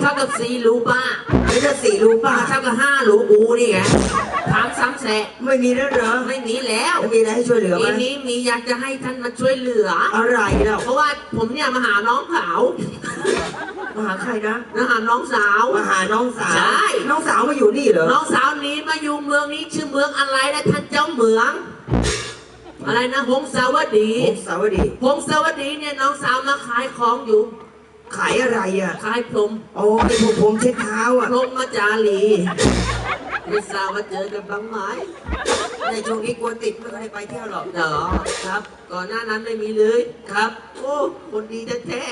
เท่ากับสี่รูป้าไม่ใช่สี่รูป้าป้าเท่ากับห้ารูกูนี่ไงถามซ้ำแสะไม่มีแล้วเหรอไม่มีแล้วแล้วมีอะไรให้ช่วยเหลือไหมทีนี้มีอยากจะให้ท่านมาช่วยเหลือ อะไรแล้วเพราะว่าผมเนี่ยมาหาน้องสาวมาหาใครนะมาหาน้องสาว มาหาน้องสาวใช่ น้องสาวมาอยู่นี่เหรอน้องสาวนี้มาอยู่เมืองนี้ชื่อเมืองอะไรนะท่านเจ้าเมือง อะไรนะหงสาวดีโอ้สาวดีหงสาวดีเนี่ยน้องสาวมาขายของอยู่ ขายอะไรอะขายพรมโอ้ไอ้พวกผมเช็ดเท้าอะ พรมมาจารีไม่ทราบว่าเจอกันบ้างไหมในช่วงนี้กลัวติดไม่ค่อยได้ไปเที่ยวหรอกเหรอครับ ก่อนหน้านั้นไม่มีเลยครับ โอ้คนดีแท้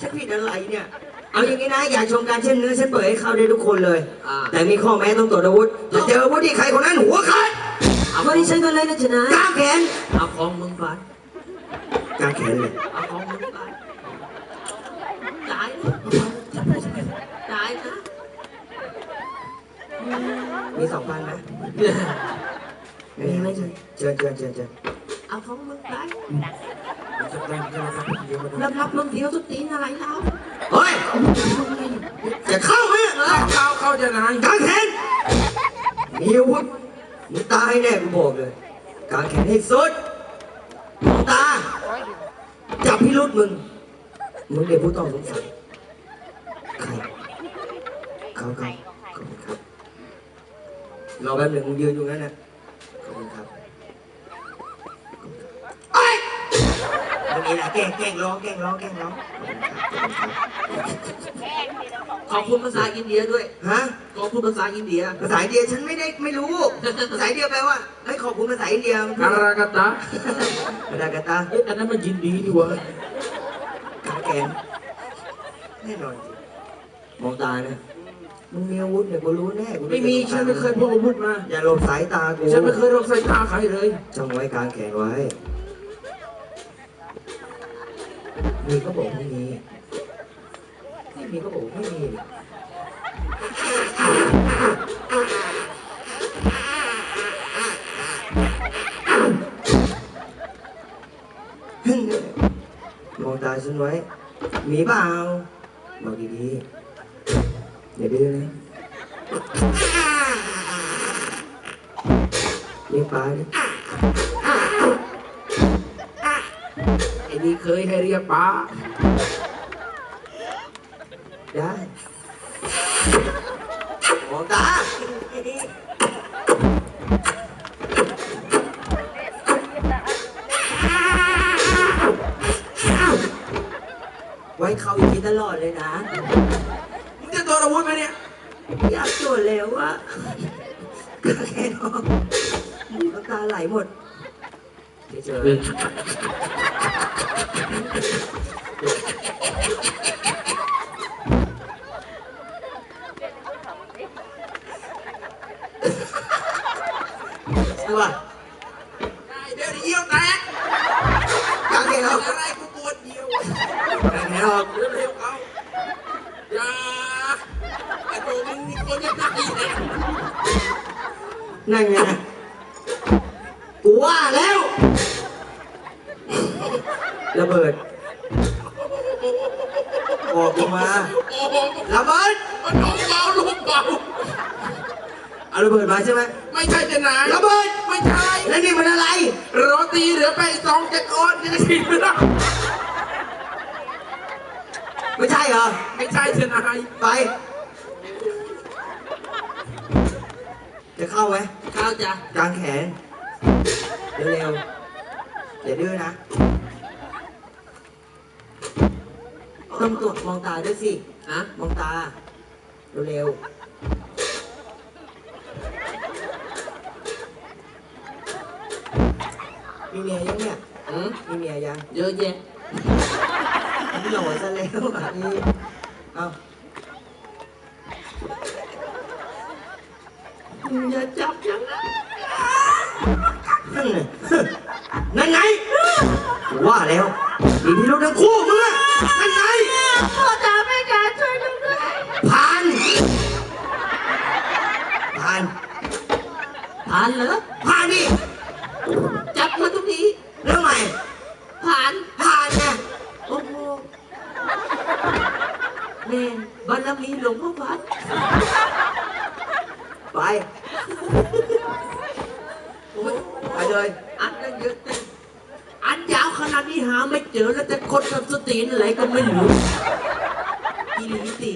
ฉันผิดอะไรเนี่ย เอาอย่างนี้นะ อยากชมการเช่นเนื้อฉันเปิดให้เข้าได้ทุกคนเลยๆอ่า แต่มีข้อแม้ต้องตรวจอาวุธจะเจออาวุธที่ใครคนนั้นหัวขาดเอาวันนี้ฉันก็เลยนะชนะกล้ามแขนเอาของมึงไปกล้ามแขนเลย เอาของมึงไป ตายตายนะมีสองพันไหมมีไหมจ๊ะเชิญเชิญเชิญเชิญเอาของมึงไปจะแบ่งกันนะครับเดี๋ยวมาดูแล้วรับมึงเดียวสุดตีนอะไรแล้วเฮ้ยจะเข้าไหมเออเข้าเข้าจะนายกางแขนมีอาวุธมึงตายแน่กูบอกเลยกางแขนให้สุดมองตาจับพิรุษมึงมึงเดี๋ยวผู้ต้องสงสัยใครเขาเขาขอบคุณครับรอแป๊บหนึ่งมึงยืนอยู่งั้นนะขอบคุณครับไอ้ยวันนี้นะแกล้งแกล้งร้องแกล้งร้องแกล้งร้องขอบคุณครับขอบคุณครับขอบคุณภาษาอินเดียด้วย ฮะ ขอบคุณภาษาอินเดีย ภาษาอินเดียฉันไม่ได้ไม่รู้ ภาษาอินเดียแปลว่าไม่ขอบคุณภาษาอินเดียมันพูดคารากาตะภาษากาตาเอ๊ะอันนั้นมันยินดีดีวะกาแกนแน่นอนจริง มองตานะมึงมีอาวุธเนี่ยกูรู้แน่กูไม่มีฉันไม่เคยพกอาวุธมา อย่าหลบสายตากูฉันไม่เคยรบสายตาใครเลยจ้องไว้กลางแขนไว้มีก็บอกไม่มีไม่มีก็บอกไม่มีมองตาฉันไว้ มีเปล่าบอกดีๆ อย่าดื้อนะเรียกป้าดิไอ้นี่เคยให้เรียกป้าได้หมองตาไว้เขาอย่างนี้ตลอดเลยนะ มึงจะตัวจอาวุธไหมเนี่ยอยากตรวจแล้วอะแค่น้องน้ำตาไหลหมดเฉยๆตัวเดี๋ยวเดี๋ยวเยี่ยวแตกกางเกงออกอะไรกูปวดเยี่ยวกางเกงออกเร็วๆเอาอย่าไอ้ตัวมึงมีค นยังไงเนี่ยนั่นไงกูว่าแล้ว ระเบิดออกลงมาโอ้โหระเบิดมันน้องเบาลูกเบาเอาระเบิดมาใช่ไหมไม่ใช่จะนายระเบิดไม่ใช่แล้วนี่มันอะไร โรตีเหลือไปอีกสองเจ็ดออนจะกินไม่ได้ไม่ใช่เหรอ ไม่ใช่จะนายไป จะเข้าไหมเข้าจ้ะกางแขน เร็วๆอย่าดื้อนะต้องตรวจมองตาด้วยสิฮะมองตา เร็วๆมีเมียยังเนี่ยอืมมีเมียยัง เยอะแยะ หล่อซะแล้วอะนี่เอา อย่าจับอย่างนั้นนั่นไงนั่นไง ว่าแล้วมีพิรุธทั้งคู่มึงอะนั่นไง พ่อจ๋าแม่จ๋าช่วยดูด้วยผ่าน ผ่าน ผ่านเหรอผ่านดิจับมาทุกทีเรื่องใหม่ ผ่าน ผ่านไงโอ้โหแม่บารมีหลวงพ่อพัดไป ไปเลย อันนั้นเยอะจังอันยาวขนาดนี้หาไม่เจอแล้วแต่คนกับสตีนอะไรก็ไม่รู้อีหลีติ